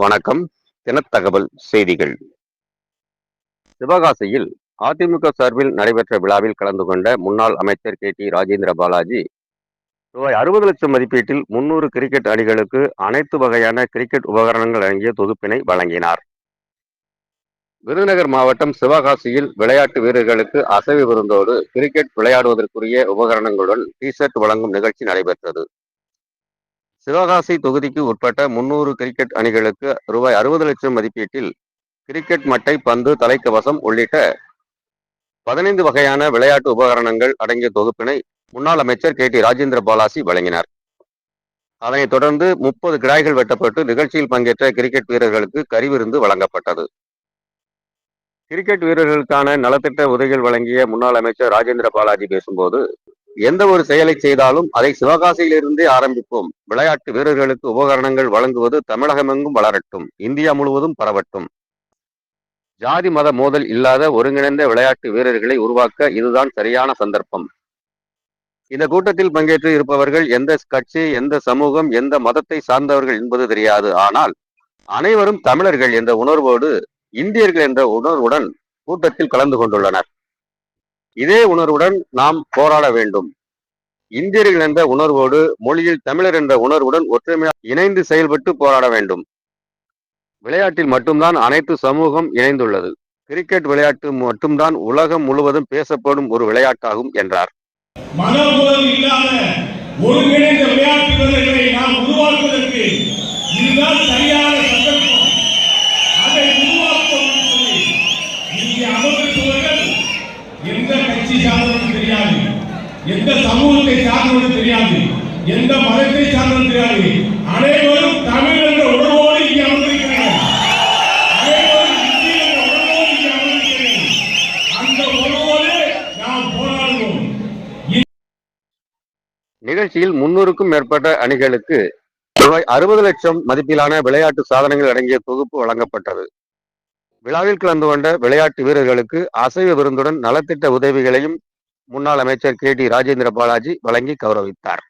வணக்கம். தினத்தகவல் செய்திகள். சிவகாசியில் அதிமுக சார்பில் நடைபெற்ற விழாவில் கலந்து கொண்ட முன்னாள் அமைச்சர் கே டி ராஜேந்திர பாலாஜி ரூபாய் அறுபது லட்சம் மதிப்பீட்டில் முன்னூறு கிரிக்கெட் அணிகளுக்கு அனைத்து வகையான கிரிக்கெட் உபகரணங்கள் அடங்கிய தொகுப்பினை வழங்கினார். விருதுநகர் மாவட்டம் சிவகாசியில் விளையாட்டு வீரர்களுக்கு அசைவு விருந்தோடு கிரிக்கெட் விளையாடுவதற்குரிய உபகரணங்களுடன் டி ஷர்ட் வழங்கும் நிகழ்ச்சி நடைபெற்றது. சிவகாசி தொகுதிக்கு உட்பட்ட முன்னூறு கிரிக்கெட் அணிகளுக்கு ரூபாய் அறுபது லட்சம் மதிப்பீட்டில் கிரிக்கெட் மட்டை பந்து தலைக்கவசம் உள்ளிட்ட பதினைந்து வகையான விளையாட்டு உபகரணங்கள் அடங்கிய தொகுப்பினை முன்னாள் அமைச்சர் கே டி ராஜேந்திர பாலாசி வழங்கினார். அதனைத் தொடர்ந்து முப்பது கிடாய்கள் வெட்டப்பட்டு நிகழ்ச்சியில் பங்கேற்ற கிரிக்கெட் வீரர்களுக்கு கறிவிருந்து வழங்கப்பட்டது. கிரிக்கெட் வீரர்களுக்கான நலத்திட்ட உதவிகள் வழங்கிய முன்னாள் அமைச்சர் ராஜேந்திர பாலாஜி பேசும்போது எந்த ஒரு செயலை செய்தாலும் அதை சிவகாசியிலிருந்தே ஆரம்பிப்போம். விளையாட்டு வீரர்களுக்கு உபகரணங்கள் வழங்குவது தமிழகமெங்கும் வளரட்டும். இந்தியா முழுவதும் பரவட்டும். ஜாதி மத மோதல் இல்லாத ஒருங்கிணைந்த விளையாட்டு வீரர்களை உருவாக்க இதுதான் சரியான சந்தர்ப்பம். இந்த கூட்டத்தில் பங்கேற்று இருப்பவர்கள் எந்த கட்சி எந்த சமூகம் எந்த மதத்தை சார்ந்தவர்கள் என்பது தெரியாது. ஆனால் அனைவரும் தமிழர்கள் என்ற உணர்வோடு இந்தியர்கள் என்ற உணர்வுடன் கூட்டத்தில் கலந்து கொண்டுள்ளனர். இதே உணர்வுடன் நாம் போராட வேண்டும். இந்தியர்கள் என்ற உணர்வோடு மொழியில் தமிழர் என்ற உணர்வுடன் ஒற்றுமையாக இணைந்து செயல்பட்டு போராட வேண்டும். விளையாட்டில் மட்டும்தான் அனைத்து சமூகம் இணைந்துள்ளது. கிரிக்கெட் விளையாட்டு மட்டும்தான் உலகம் முழுவதும் பேசப்படும் ஒரு விளையாட்டாகும் என்றார். ஒருங்கிணைந்த விளையாட்டு வீரர்களை நாம் உருவாக்குவதற்கு இதுதான் சரியான எந்த சமூகத்தை சார்ந்தவர்கள் தெரியாது. எந்த மதத்தை சார்ந்தவர்கள் தெரியாது. அனைவரும் தமிழ் என்ற உணர்வோடு இங்கே அமர்ந்திருக்கிறார்கள். அனைவரும் இந்திய என்ற உணர்வோடு இங்கே அமர்ந்திருக்கிறார்கள். அந்த உணர்வோடு நாம் போராடுவோம். நிகழ்ச்சியில் முன்னூறுக்கும் மேற்பட்ட அணிகளுக்கு ரூபாய் அறுபது லட்சம் மதிப்பிலான விளையாட்டு சாதனங்கள் அடங்கிய தொகுப்பு வழங்கப்பட்டது. விழாவில் கலந்து கொண்ட விளையாட்டு வீரர்களுக்கு அசைவ விருந்துடன் நலத்திட்ட உதவிகளையும் முன்னாள் அமைச்சர் கே டி ராஜேந்திர பாலாஜி வழங்கி கௌரவித்தார்.